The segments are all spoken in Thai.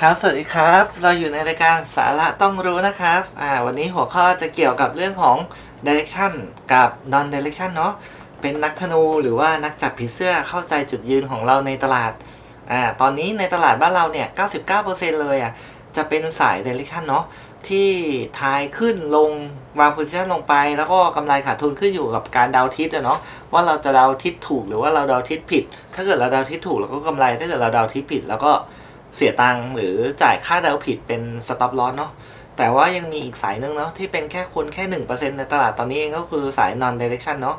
ครับสวัสดีครับ เราอยู่ในรายการสาระต้องรู้นะครับอ่าวันนี้หัวข้อจะเกี่ยวกับเรื่องของ direction กับ non direction เนาะเป็นนักธนูหรือว่านักจับผีเสื้อเข้าใจจุดยืนของเราในตลาดอ่าตอนนี้ในตลาดบ้านเราเนี่ย 99%เลยอะจะเป็นสาย direction เนาะที่ทายขึ้นลงวาง position ลงไป แล้วก็กำไรขาดทุนขึ้นอยู่กับการเดาทิศเนาะว่าเราจะเดาทิศถูกหรือว่าเราเดาทิศผิด ถ้าเกิดเราเดาทิศถูกเราก็กำไรถ้าเกิดเราเดาทิศผิดแล้วก็ เสียตังค์หรือจ่ายค่าดาวผิดเป็นสต็อปลอสเนาะแต่ว่ายังมีอีกสายหนึ่งเนาะที่เป็นแค่คนแค่หนึ่งเปอร์เซ็นในตลาดตอนนี้เองก็คือสาย non direction เนาะ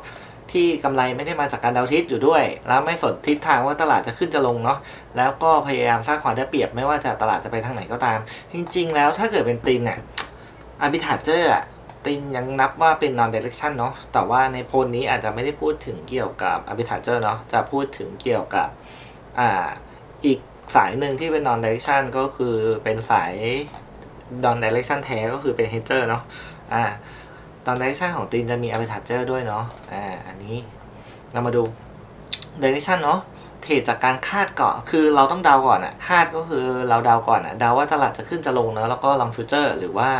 ที่กำไรไม่ได้มาจากการดาวทิศอยู่ด้วย แล้วไม่สนทิศทางว่าตลาดจะขึ้นจะลงเนาะแล้วก็พยายามสร้างความได้เปรียบไม่ว่าจะตลาดจะไปทางไหนก็ตาม จริง ๆ แล้วถ้าเกิดเป็นตินเนี่ยอาร์บิทาเจอร์อะตินยังนับว่าเป็น non direction เนาะแต่ว่าในโพลนี้อาจจะไม่ได้พูดถึงเกี่ยวกับอาร์บิทาเจอร์เนาะจะพูดถึงเกี่ยวกับอ่าอีก สายหนึ่งที่เป็น non direction ก็คือเป็นสาย non direction แท้ก็คือเป็น hedger เนาะอ่า non direction ของตีนจะมี arbitrager ด้วยเนาะอ่าอันนี้เรามาดู direction เนาะเทรดจากการคาดก่อนคือเราต้องเดาก่อนอะคาดก็คือเราเดาก่อนอะเดาว่าตลาดจะขึ้นจะลงเนาะแล้วก็ลองฟิวเจอร์หรือว่า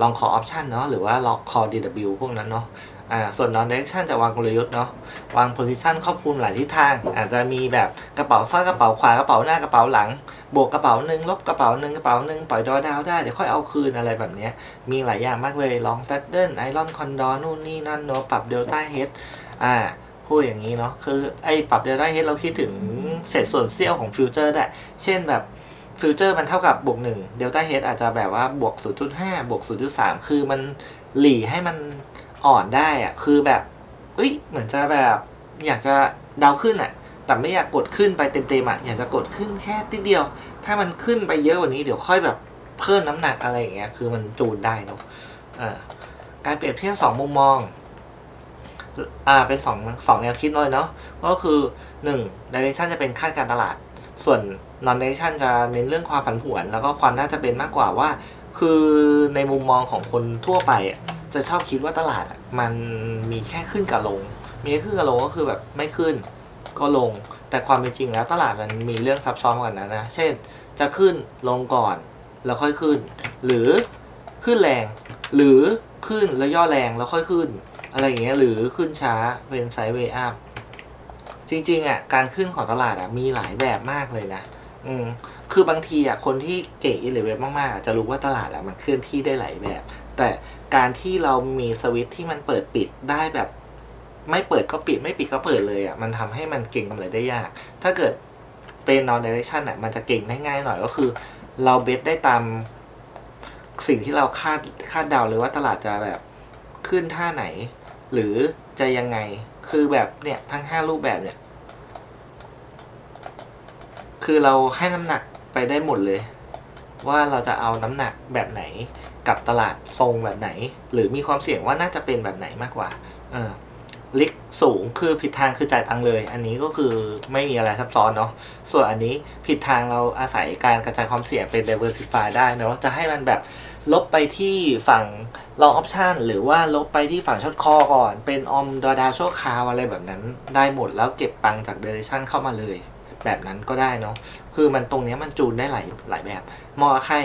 ลอง call option เนาะหรือว่าลอง call DW พวกนั้นเนาะ อ่าส่วน non direction จะวางกลยุทธ์เนาะวาง position ครอบคลุมหลายทิศทาง อาจจะมีแบบกระเป๋าซ้ายกระเป๋าขวากระเป๋าหน้ากระเป๋าหลัง บวกกระเป๋าหนึ่งลบกระเป๋าหนึ่งกระเป๋าหนึ่งปล่อยดอดาวได้เดี๋ยวค่อยเอาคืนอะไรแบบนี้มีหลายอย่างมากเลยลองแซดเดิลไอรอนคอนดอนู่นนี่นั่นเนาะปรับเดลต้าเฮดอ่าพูดอย่างนี้เนาะคือไอปรับเดลต้าเฮดเราคิดถึงเศษส่วนเสี้ยวของฟิวเจอร์ได้เช่นแบบฟิวเจอร์มันเท่ากับบวกหนึ่งเดลต้าเฮดอาจจะแบบว่าบวก0.5บวก0.3 คือมันหลีให้มัน อ่อนได้อะคือแบบเอ้ยเหมือนจะแบบอยากจะเดาขึ้นอะแต่ไม่อยากกดขึ้นไปเต็มๆอะอยากจะกดขึ้นแค่นิดเดียว ถ้ามันขึ้นไปเยอะกว่านี้เดี๋ยวค่อยแบบเพิ่มน้ำหนักอะไรอย่างเงี้ยคือมันจูนได้เนาะอ่าการเปรียบเทียบสองมุมมองอ่าเป็นสองสองแนวคิดเลยเนาะก็คือหนึ่ง direction จะเป็นคาดการตลาด ส่วน non direction จะเน้นเรื่องความผันผวน แล้วก็ความน่าจะเป็นมากกว่าว่า คือในมุมมองของคนทั่วไปอะ จะชอบคิดว่าตลาดอะมันมีแค่ขึ้นกับลง มีแค่ขึ้นกับลงก็คือแบบไม่ขึ้นก็ลง แต่ความเป็นจริงแล้วตลาดมันมีเรื่องซับซ้อนกว่านั้นนะ เช่น จะขึ้นลงก่อนแล้วค่อยขึ้น หรือขึ้นแรง หรือขึ้นแล้วย่อแรงแล้วค่อยขึ้น อะไรอย่างเงี้ยหรือขึ้นช้าเป็นไซด์เวย์อัพจริงๆอะการขึ้นของตลาดอะมีหลายแบบมากเลยนะ อืมคือบางทีอะคนที่เก่งอิเลเวนมากๆจะรู้ว่าตลาดอะมันเคลื่อนที่ได้หลายแบบ แต่การที่เรามีสวิตที่มันเปิดปิดได้แบบ ไม่เปิดก็ปิดไม่ปิดก็เปิดเลยอะมันทำให้มันเก่งกำไรได้ยาก ถ้าเกิดเป็น non direction อะมันจะเก่งได้ง่ายหน่อยก็คือ เราเบสได้ตามสิ่งที่เราคาดคาดเดาเลยว่าตลาดจะแบบขึ้นท่าไหน หรือจะยังไงคือแบบเนี่ยทั้งห้ารูปแบบเนี่ย คือเราให้น้ำหนักไปได้หมดเลย ว่าเราจะเอาน้ำหนักแบบไหน กับตลาดทรงแบบไหน หรือมีความเสี่ยงว่าน่าจะเป็นแบบไหนมากกว่าเออลิกสูงคือผิดทางคือจ่ายตังเลย อันนี้ก็คือไม่มีอะไรซับซ้อนเนาะส่วนอันนี้ผิดทางเราอาศัยการกระจายความเสี่ยงเป็น diversify ได้เนาะจะให้มันแบบลบไปที่ฝั่ง long option หรือว่าลบไปที่ฝั่งช็อตคอก่อน เป็นออมดอดาชั่วคราวอะไรแบบนั้นได้หมดแล้วเก็บปังจาก duration เข้ามาเลย แบบนั้นก็ได้เนาะคือมันตรงนี้มันจูนได้หลายหลายแบบมาะกับใคร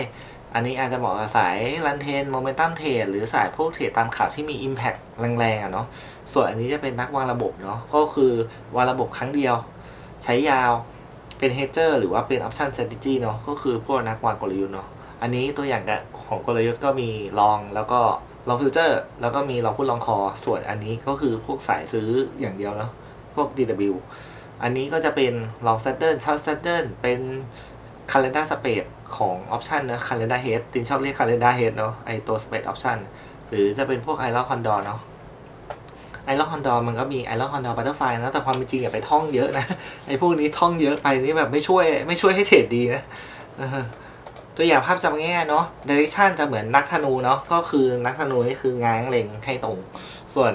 อันนี้อาจจะเหมาะกับสายรันเทนโมเมนตัมเทรดหรือสายพวกเทรดตามข่าวที่มี Impact แรงๆอะเนาะส่วนอันนี้จะเป็นนักวางระบบเนาะก็คือวางระบบครั้งเดียว ใช้ยาวเป็นเฮ d เจอร์หรือว่าเป็น Option Strategy เนาะก็คือพวกนักวางกลยุทธ์เนาะอันนี้ตัวอย่างของกลยุทธ์ก็มีลองแล้วก็ลองฟิวเจอร์แล้วก็มีลองพูดลองคอ ส่วนอันนี้ก็คือพวกสายซื้ออย่างเดียวเนาะพวก DW อันนี้ก็จะเป็นลอง Saturn ช h ร์ t Saturn เป็น Calendar Space ของ Option นะ Calendar Head ตินชอบเรียก Calendar Head เนาะไอตัว Space Option หรือจะเป็นพวก Iron Condor เนาะ Iron Condor มันก็มี Iron Condor Butterfly นะแต่ความเป็นจริงอย่าไปท่องเยอะนะ ไอพวกนี้ท่องเยอะไปนี่แบบไม่ช่วยไม่ช่วยให้เทรดดีนะตัวอย่างภาพจำง่ายๆเนาะ Direction จะเหมือนนักธนูเนาะก็คือนักธนูนี่คือง้างเล็งให้ตรง ส่วน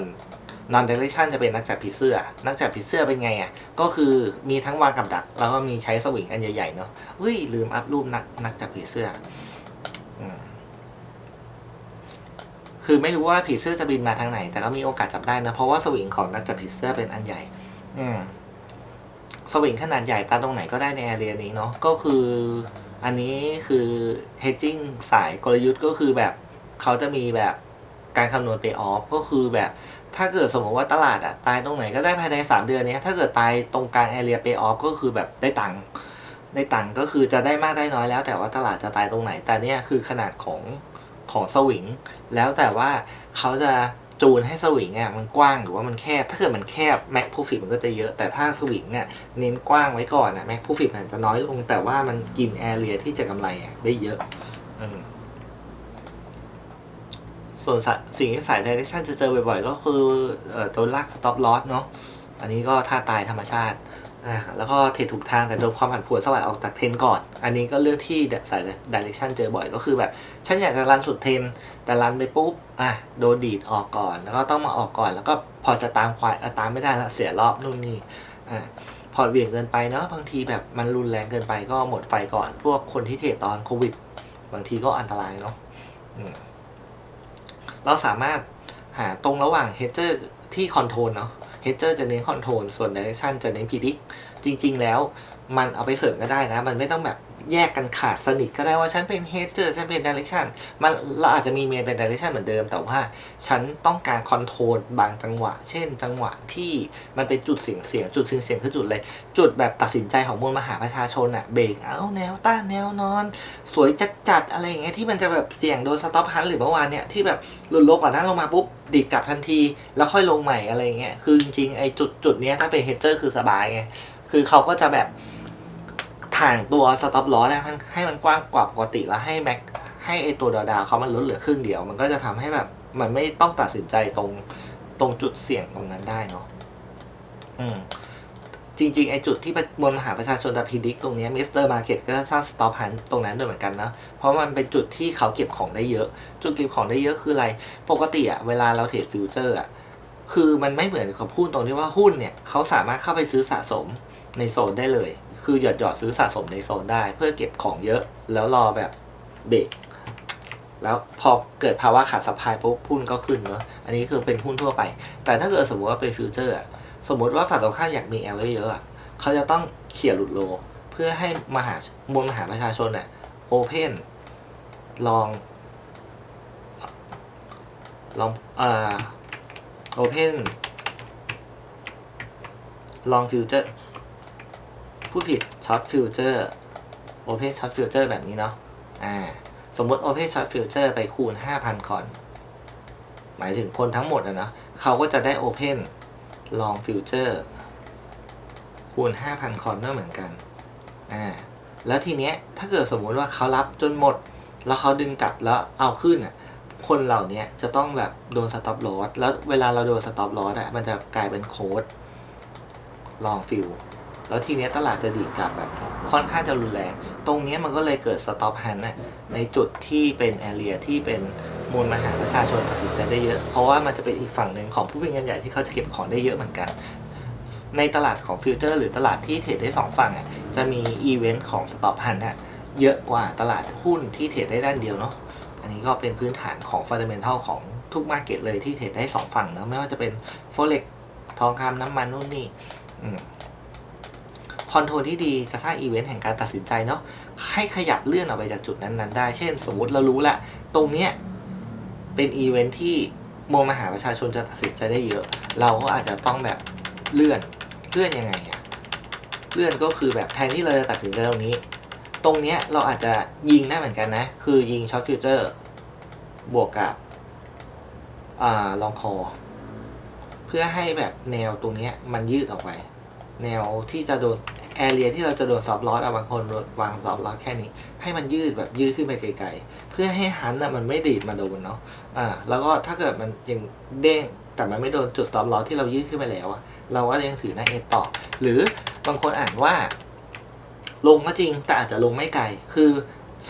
non direction จะเป็นนักจับผีเสื้อ นักจับผีเสื้อเป็นไงอะ ก็คือมีทั้งวางกับดัก แล้วก็มีใช้สวิงอันใหญ่ๆเนาะเฮ้ย ลืมอัพรูปนักนักจับผีเสื้ออคือไม่รู้ว่าผีเสื้อจะบินมาทางไหน แต่ก็มีโอกาสจับได้นะ เพราะว่าสวิงของนักจับผีเสื้อเป็นอันใหญ่ อืมสวิงขนาดใหญ่ตาตรงไหนก็ได้ในแอเรียนี้เนาะ ก็คืออันนี้คือ hedging สายกลยุทธ์ก็คือแบบเขาจะมีแบบการคำนวณ pay off ก็คือแบบ ถ้าเกิดสมมติว่าตลาดอะตายตรงไหนก็ได้ภายใน 3 เดือนเนี้ยถ้าเกิดตายตรงกลาง area pay off ก็คือแบบได้ตังค์ได้ตังค์ก็คือจะได้มากได้น้อยแล้ว แต่ว่าตลาดจะตายตรงไหน แต่เนี่ยคือขนาดของของสวิง แล้วแต่ว่าเขาจะจูนให้สวิงอะมันกว้างหรือว่ามันแคบ ถ้าเกิดมันแคบ Mac Profit มันก็จะเยอะ แต่ถ้าสวิงอะเน้นกว้างไว้ก่อนอะ Mac Profit มันจะน้อยลงแต่ว่ามันกินแอเรียที่จะกำไรอะได้เยอะอืม ส่วนสะสิ่งที่สาย direction จะเจอบ่อยๆ ก็คือเอ่อตัวลาก stop loss เนาะอันนี้ก็ท่าตายธรรมชาติอ่าแล้วก็เทรดถูกทางแต่โดนความผันผวนสวัสดออกจากเทรนก่อน อันนี้ก็เรื่องที่สาย direction เจอบ่อยก็คือแบบ ฉันอยากจะรันสุดเทรนแต่รันไปปุ๊บอะโดนดีดออกก่อน แล้วก็ต้องมาออกก่อน แล้วก็พอจะตามควายตามไม่ได้แล้วเสียรอบนู่นนี่อะพอร์ตเวี่ยงเกินไปเนาะบางทีแบบมันรุนแรงเกินไปก็หมดไฟก่อน พวกคนที่เทรดตอนโควิด บางทีก็อันตรายเนาะ เราสามารถหาตรงระหว่างเฮดเจอร์ที่คอนโทรลเนาะเฮดเจอร์จะเน้นคอนโทรลส่วนเดเรคชันจะเน้นพิดิกจริง ๆ แล้วมันเอาไปเสริมก็ได้นะ มันไม่ต้องแบบ แยกกันขาดสนิทก็ได้ว่าฉันเป็นเฮดเจอร์ฉันเป็น Direction มันเราอาจจะมีเมนเป็น Direction เหมือนเดิม แต่ว่าฉันต้องการคอนโทรลบางจังหวะ เช่น จังหวะที่มันเป็นจุดเสียงเสียงจุดเสียงเสียงคือจุดอะไรจุดแบบตัดสินใจของมวลมหาประชาชนอะเบรกเอาแนวต้านแนวนอน สวยจัดจัดอะไรอย่างเงี้ยที่มันจะแบบเสี่ยงโดนสต็อปฮันหรือเมื่อวานเนี่ยที่แบบหลุดโลก่อนหน้าลงมาปุ๊บดีดกลับทันที แล้วค่อยลงใหม่อะไรอย่างเงี้ยคือจริงๆไอ้จุดจุดเนี้ยถ้าเป็นเฮดเจอร์คือสบายไงคือเขาก็จะแบบ ถ่างตัวสต็อปล้อนะให้มันกว้างกว่าปกติแล้วให้แม็กให้ไอตัวดาวๆเขามันลดเหลือครึ่งเดียว มันก็จะทำให้แบบมันไม่ต้องตัดสินใจตรงตรงจุดเสี่ยงตรงนั้นได้เนาะอืมจริงๆ ไอ้จุดที่มวลมหาประชาชนดับพิดิกตรงนี้มิสเตอร์มาร์เก็ตก็สร้างสต็อปฮันตรงนั้นด้วยเหมือนกันนะ เพราะมันเป็นจุดที่เขาเก็บของได้เยอะ จุดเก็บของได้เยอะคืออะไร ปกติอะเวลาเราเทรดฟิวเจอร์อะคือมันไม่เหมือนกับหุ้นตรงที่ว่าหุ้นเนี่ย เขาสามารถเข้าไปซื้อสะสมในโซนได้เลย คือหยอดหยอดซื้อสะสมในโซนได้ เพื่อเก็บของเยอะแล้วรอแบบเบรกแล้วพอเกิดภาวะขาดสปายปุ๊บหุ้นก็ขึ้นเนอะอันนี้คือเป็นหุ้นทั่วไป แต่ถ้าเกิดสมมติว่าเป็นฟิวเจอร์อะสมมติว่าฝั่งตรงข้ามอยากมีแอลเยอะๆอะเขาจะต้องเขี่ยหลุดโล เพื่อให้มหามวลมหาประชาชนเนี่ยโอเพนลองลองอ่าโอเพนลองฟิวเจอร์ พูดผิดช็อตฟิวเจอร์โอเพนช็อตฟิวเจอร์แบบนี้เนาะอ่าสมมติ Open Short Future ไปคูณ 5,000 ก่อน หมายถึงคนทั้งหมดอะเนาะเขาก็จะได้ Open ลองฟิวเจอร์คูณ 5,000 คอนด้วยเหมือนกัน อ่า แล้วทีเนี้ย ถ้าเกิดสมมุติว่าเขารับจนหมด แล้วเขาดึงกลับแล้วเอาขึ้นอะ คนเหล่านี้จะต้องแบบโดนสต็อปลอสแล้วเวลาเราโดนสต็อปลอสอะ มันจะกลายเป็นโค้ดลองฟิล แล้วทีเนี้ยตลาดจะดีดกลับแบบค่อนข้างจะรุนแรง ตรงเนี้ยมันก็เลยเกิดสต็อปฮันน่ะในจุดที่เป็นแอเรียที่เป็นมูลมหาประชาชนตัดสินใจได้เยอะ เพราะว่ามันจะเป็นอีกฝั่งหนึ่งของผู้เป็นเงินใหญ่ที่เขาจะเก็บของได้เยอะเหมือนกัน ในตลาดของฟิวเจอร์หรือตลาดที่เทรดได้สองฝั่งอะจะมีอีเวนต์ของสต็อปฮันน่ะเยอะกว่าตลาดหุ้นที่เทรดได้ด้านเดียวเนาะอันนี้ก็เป็นพื้นฐานของฟันเดเมนทัลของทุกมาเก็ตเลยที่เทรดได้สองฝั่งเนาะไม่ว่าจะเป็นโฟเล็กทองคำน้ำมันนู่นนี่ อืมคอนโทรลที่ดีจะสร้างอีเวนต์แห่งการตัดสินใจเนาะให้ขยับเลื่อนออกไปจากจุดนั้นๆได้ เช่น สมมุติเรารู้ละตรงเนี้ยเป็นอีเวนต์ที่มวลมหาประชาชนจะตัดสินใจได้เยอะ เราก็อาจจะต้องแบบเลื่อนเลื่อนยังไงอะเลื่อนก็คือแบบแทนที่เราจะตัดสินใจตรงนี้ ตรงเนี้ยเราอาจจะยิงได้เหมือนกันนะ คือยิงช็อตฟิวเจอร์บวกกับอ่าลองคอ เพื่อให้แบบแนวตรงเนี้ยมันยืดออกไป แนวที่จะโดน แอเรียที่เราจะโดนซอฟต์ลอเอาบางคนวางซอฟต์ลอแค่นี้ ให้มันยืดแบบยืดขึ้นไปไกลๆ เพื่อให้ฮันน่ะมันไม่ดีดมาโดนเนาะอ่าแล้วก็ถ้าเกิดมันยังเด้งแต่มันไม่โดนจุดซอฟต์ลอที่เรายืดขึ้นไปแล้วอะเราก็ยังถือหน้าเอต่อ หรือบางคนอ่านว่า ลงก็จริงแต่อาจจะลงไม่ไกล คือ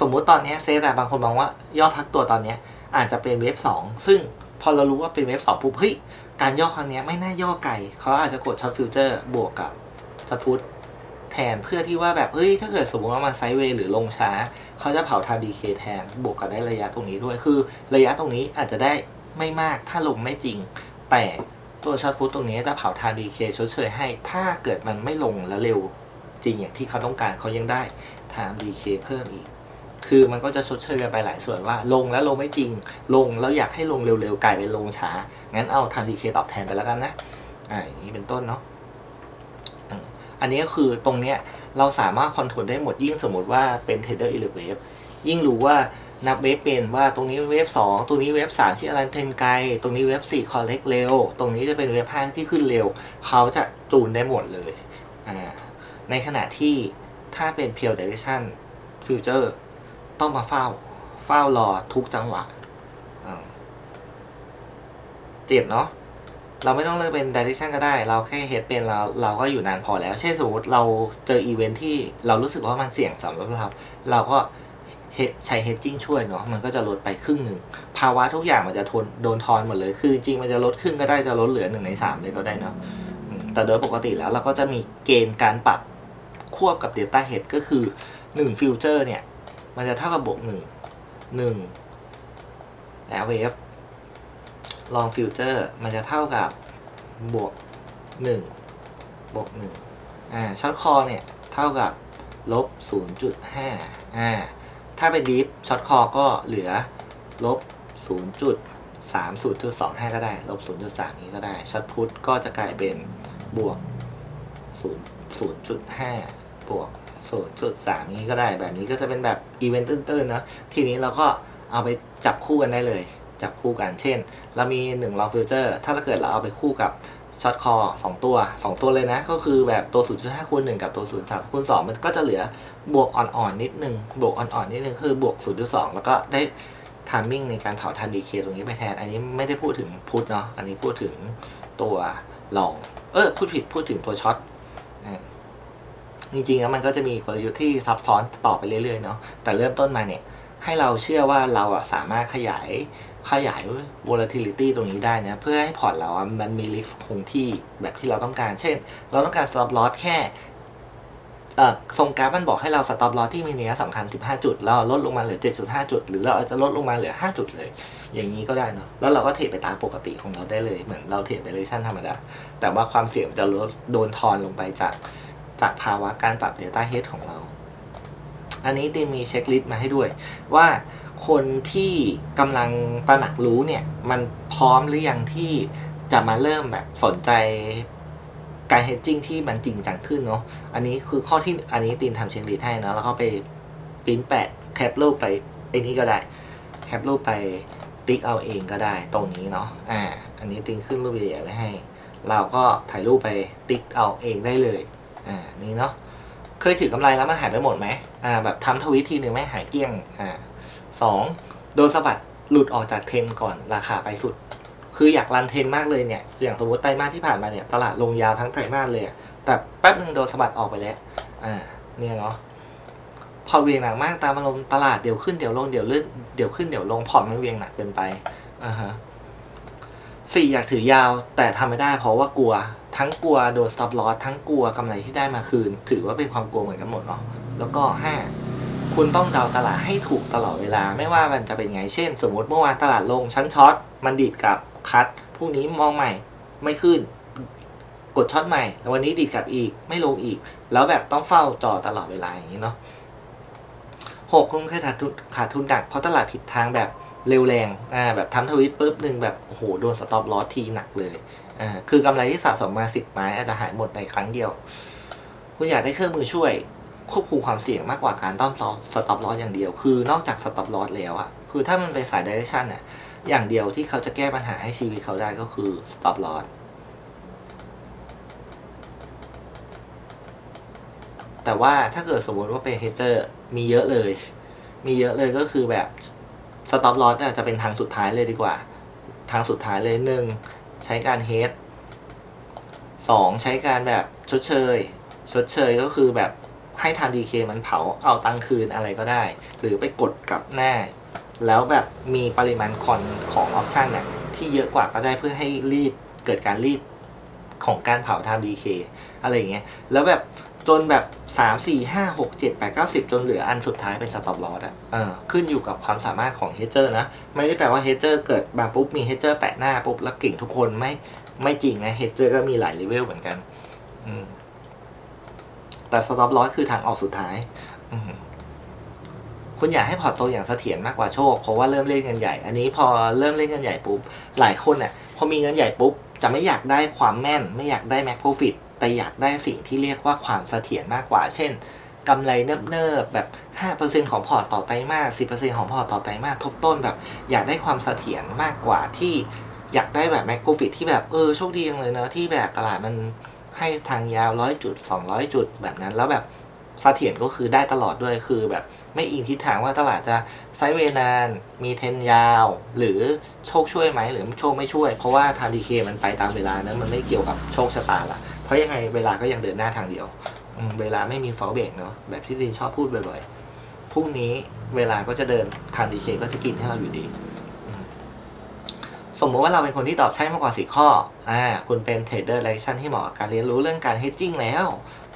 สมมุติตอนนี้เซตอะบางคนมองว่าย่อพักตัวตอนนี้อาจจะเป็นเวฟสองซึ่งพอเรารู้ว่าเป็นเวฟสองปุ๊บเฮ้ยการย่อครั้งนี้ไม่น่าย่อไกลเขาอาจจะกดช็อตฟิวเจอร์บวกกับช็อตพุท แทนเพื่อที่ว่าแบบเฮ้ย ถ้าเกิดสมมติว่ามันไซด์เวย์หรือลงช้า เขาจะเผาทาดีเคแทนบวกกับได้ระยะตรงนี้ด้วยคือ ระยะตรงนี้อาจจะได้ไม่มากถ้าลงไม่จริง แต่ตัวช็อตพุทตรงนี้จะเผาทาดีเคชดเชยให้ ถ้าเกิดมันไม่ลงแล้วเร็วจริงอย่างที่เขาต้องการเขายังได้ท time decay เพิ่มอีกคือมันก็จะชดเชยกันไปหลายส่วนว่า ลงแล้วลงไม่จริง ลงแล้วอยากให้ลงเร็วๆกลายเป็นลงช้า งั้นเอา time decay ตอบแทนไปแล้วกันนะ อ่าอย่างนี้เป็นต้นเนาะ อันนี้ก็คือตรงเนี้ยเราสามารถคอนโทรลได้หมดยิ่งสมมติว่าเป็น Tether e l e v a v e ยิ่งรู้ว่านับเวฟเป็นว่าตรงนี้เวฟสองตรงนี้เวฟสามที่อลันเทนไกลตรงนี้เวฟสี่คอลเลกเร็ว ตรงนี้จะเป็นเวฟห้าที่ขึ้นเร็ว เขาจะจูนได้หมดเลยอ่าในขณะที่ถ้าเป็น Pure Direction Future ต้องมาเฝ้า เฝ้ารอทุกจังหวะเจ็บเนาะ เราไม่ต้องเลือกเป็น direction ก็ได้ เราแค่เฮดเป็นเราเราก็อยู่นานพอแล้ว เช่นสมมติเราเจออีเวนท์ที่เรารู้สึกว่ามันเสี่ยงสำหรับเราเราก็ใช้ hedging ช่วยเนาะมันก็จะลดไปครึ่งหนึ่งภาวะทุกอย่างมันจะทนโดนทอนหมดเลย คือจริงมันจะลดครึ่งก็ได้จะลดเหลือหนึ่งในสามเลยก็ได้เนาะแต่โดยปกติแล้วเราก็จะมีเกณฑ์การปรับควบกับ delta hedge ก็คือหนึ่งฟิวเจอร์เนี่ย มันจะเท่ากับบวกหนึ่งหนึ่งแล้วเวฟ ลองฟิวเจอร์มันจะเท่ากับบวกหนึ่งบวกหนึ่งอ่าช็อตคอเนี่ยเท่ากับลบศูนย์จุดห้าอ่าถ้าเป็นดีฟช็อตคอก็เหลือลบศูนย์จุดสามศูนย์จุดสองห้าก็ได้ ลบศูนย์จุดสามนี้ก็ได้ช็อตพุทก็จะกลายเป็นบวกศูนย์ศูนย์จุดห้าบวกศูนย์จุดสามนี้ก็ได้แบบนี้ก็จะเป็นแบบอีเวนต์ตื้นๆเนะทีนี้เราก็เอาไปจับคู่กันได้เลย จับคู่กัน เช่น เรามี1 long future ถ้าเราเกิดเราเอาไปคู่กับช็อตคอ2ตัว 2 ตัวเลยนะ ก็คือแบบตัว 0.5คูณ1กับตัว 0.3คูณ2มันก็จะเหลือบวกอ่อนๆนิดนึง บวกอ่อนๆนิดนึงคือบวก 0.2 แล้วก็ได้ทามมิ่งในการเผาทันดีเคตรงนี้ไปแทน อันนี้ไม่ได้พูดถึงพุทเนาะ อันนี้พูดถึงตัวลอง เออพูดผิดพูดถึงตัวช็อตอ่จริงๆแล้วมันก็จะมีกลยุทธ์ที่ซับซ้อนต่อไปเรื่อยๆเนาะ แต่เริ่มต้นมาเนี่ยให้เราเชื่อว่าเราอะสามารถขยาย ขยาย volatility ตรงนี้ได้นะเพื่อให้พอร์ตเราอะมันมี risk คงที่แบบที่เราต้องการ เช่น เราต้องการ stop loss แค่ทรงกราฟมันบอกให้เรา stop loss ที่มีนัยสำคัญ 15 จุด แล้วลดลงมาเหลือ 7.5 จุด หรือเราอาจจะลดลงมาเหลือ 5 จุดเลย อย่างนี้ก็ได้เนาะแล้วเราก็เทรดไปตามปกติของเราได้เลยเหมือนเราเทรด direction ธรรมดา แต่ว่าความเสี่ยงจะลดโดนทอนลงไปจากจากภาวะการปรับ delta Head ของเรา อันนี้ตีมีเช็คลิสต์มาให้ด้วยว่า คนที่กำลังตระหนักรู้เนี่ย มันพร้อมหรือยังที่จะมาเริ่มแบบสนใจการเฮดจิ้งที่มันจริงจังขึ้นเนาะ อันนี้คือข้อที่อันนี้ตีนทำเช็คลิสต์ให้เนาะแล้วก็ไปปริ้นแปะแคปรูปไปไอ้นี้ก็ได้ แคปรูปไปติ๊กเอาเองก็ได้ตรงนี้เนาะ อ่า อันนี้ตีนขึ้นรูปใหญ่ๆไว้ให้ เราก็ถ่ายรูปไปติ๊กเอาเองได้เลย อ่า นี่เนาะ เคยถือกำไรแล้วมันหายไปหมดไหมอ่า แบบทำทวิตทีหนึ่งไม่หายเกลี้ยง อ่า สองโดนสะบัดหลุดออกจากเทรนก่อนราคาไปสุด คืออยากรันเทรนมากเลยเนี่ย อย่างสมมติไตรมาสที่ผ่านมาเนี่ย ตลาดลงยาวทั้งไตรมาสเลย แต่แป๊บหนึ่งโดนสะบัดออกไปแล้ว อ่า เนี่ยเนาะพอเวียงหนักมากตามอารมณ์ตลาดเดี๋ยวขึ้นเดี๋ยวลงเดี๋ยวลื่นเดี๋ยวขึ้นเดี๋ยวลงพอร์ตมันเวียงหนักเกินไปอ่าฮะสี่อยากถือยาวแต่ทำไม่ได้เพราะว่ากลัว ทั้งกลัวโดน stop loss ทั้งกลัวกำไรที่ได้มาคืน ถือว่าเป็นความกลัวเหมือนกันหมดเนาะแล้วก็ห้า คุณต้องเดาตลาดให้ถูกตลอดเวลา ไม่ว่ามันจะเป็นไงเช่น สมมติเมื่อวานตลาดลงชั้นช็อตมันดีดกับคัดพรุ่งนี้มองใหม่ไม่ขึ้น กดช็อตใหม่แล้ววันนี้ดีดกลับอีกไม่ลงอีก แล้วแบบต้องเฝ้าจอตลอดเวลาอย่างนี้เนาะหกคุณเคยขาดทุนขาดทุนดักเพราะตลาดผิดทางแบบเร็วแรงอ่าแบบทำทวิตปุ๊บหนึ่งแบบโอ้โหโดนสต็อปลอสทีหนักเลยอ่าคือกำไรที่สะสมมาสิบไม้อาจจะหายหมดในครั้งเดียว คุณอยากได้เครื่องมือช่วย ควบคุมความเสี่ยงมากกว่าการต้อมสต็อปลอสอย่างเดียว คือนอกจากสต็อปลอสแล้วอะคือถ้ามันเป็นสายดิเรกชันเนี่ยอย่างเดียวที่เขาจะแก้ปัญหาให้ชีวิตเขาได้ก็คือสต็อปลอสแต่ว่าถ้าเกิดสมมติว่าเป็นเฮเจอร์มีเยอะเลย มีเยอะเลยก็คือแบบสต็อปลอสจะเป็นทางสุดท้ายเลยดีกว่า ทางสุดท้ายเลยหนึ่งใช้การเฮดสองใช้การแบบชดเชย ชดเชยก็คือแบบ ให้ทำดีเคมันเผาเอาตังคืนอะไรก็ได้ หรือไปกดกับหน้า แล้วแบบมีปริมาณคอนของออปชันน่ะที่เยอะกว่าก็ได้เพื่อให้รีดเกิดการรีดของการเผาทำดีเคอะไรอย่างเงี้ยแล้วแบบจนแบบสามสี่ห้าหกเจ็ดแปดเก้าสิบจนเหลืออันสุดท้ายเป็นสต็อปลอสอะเออขึ้นอยู่กับความสามารถของเฮเจอร์นะ ไม่ได้แปลว่าเฮเจอร์เกิดมาปุ๊บมีเฮเจอร์แปะหน้าปุ๊บแล้วเก่งทุกคนไม่ไม่จริงนะเฮเจอร์ก็มีหลายเลเวลเหมือนกัน อืม แต่สต็อปลอสคือทางออกสุดท้ายคุณอยากให้พอร์ตโตอย่างเสถียรมากกว่าโชค เพราะว่าเริ่มเล่นเงินใหญ่ อันนี้พอเริ่มเล่นเงินใหญ่ปุ๊บ หลายคนเนี่ยพอมีเงินใหญ่ปุ๊บ จะไม่อยากได้ความแม่น ไม่อยากได้แม็กโปรฟิตแต่อยากได้สิ่งที่เรียกว่าความเสถียรมากกว่า เช่นกำไรเนิบๆแบบ 5%ของพอร์ตต่อไตรมาส 10%ของพอร์ตต่อไตรมาสทบต้นแบบ อยากได้ความเสถียรมากกว่าที่อยากได้แบบแม็กโปรฟิตที่แบบเออโชคดีจังเลยเนอะที่แบบตลาดมัน ให้ทางยาวร้อยจุดสองร้อยจุดแบบนั้น แล้วแบบเสถียรก็คือได้ตลอดด้วยคือแบบไม่อิงทิศทางว่าตลาดจะไซด์เวนานมีเทนยาว หรือโชคช่วยไหมหรือโชคไม่ช่วย เพราะว่าทางดีเคมันไปตามเวลานะมันไม่เกี่ยวกับโชคชะตาละเพราะยังไงเวลาก็ยังเดินหน้าทางเดียว เวลาไม่มีฟอลเบรกเนาะแบบที่ดินชอบพูดบ่อยๆพรุ่งนี้เวลาก็จะเดินทางดีเคก็จะกินให้เราอยู่ดี สมมติว่าเราเป็นคนที่ตอบใช่มากกว่าสี่ข้ออ่าคุณเป็นเทรดเดอร์เลชั่นที่เหมาะกับการเรียนรู้เรื่องการเฮดจิ้งแล้ว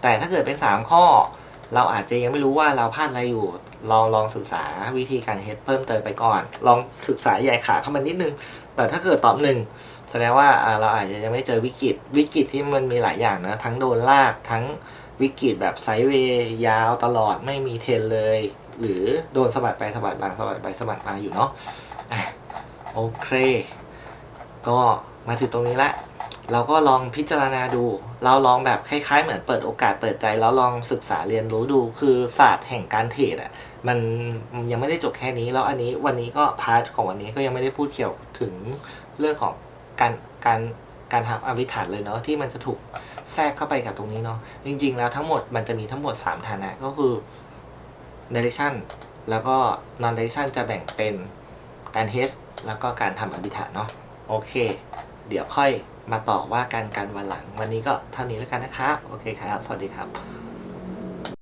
แต่ถ้าเกิดเป็น 3 ข้อ เราอาจจะยังไม่รู้ว่าเราพลาดอะไรอยู่ ลองลองศึกษาวิธีการเฮดเพิ่มเติมไปก่อน ลองศึกษาใหญ่ขาเข้ามานิดนึง แต่ถ้าเกิดตอบหนึ่งแสดงว่าเราอาจจะยังไม่เจอวิกฤตวิกฤตที่มันมีหลายอย่างนะทั้งโดนลากทั้งวิกฤตแบบไซด์เวย์ยาวตลอดไม่มีเทรนเลย หรือโดนสะบัดไปสะบัดมาสะบัดไปสะบัดมาอยู่เนาะโอเค ก็มาถึงตรงนี้ละ เราก็ลองพิจารณาดู เราลองแบบคล้ายๆ เหมือนเปิดโอกาสเปิดใจ แล้วลองศึกษาเรียนรู้ดู คือศาสตร์แห่งการเทรดอะ มันยังไม่ได้จบแค่นี้ แล้วอันนี้วันนี้ก็พาร์ทของวันนี้ก็ยังไม่ได้พูดเกี่ยวถึงเรื่องของการการการทำอวิถันเลยเนาะที่มันจะถูกแทรกเข้าไปกับตรงนี้เนาะจริง ๆ แล้วทั้งหมดมันจะมีทั้งหมด 3 ฐานะก็คือ direction แล้วก็ non direction จะแบ่งเป็นการ hedge แล้วก็การทำอภิฐานเนาะ โอเค เดี๋ยวค่อยมาต่อว่ากันกันวันหลัง วันนี้ก็เท่านี้แล้วกันนะครับ โอเคครับ สวัสดีครับ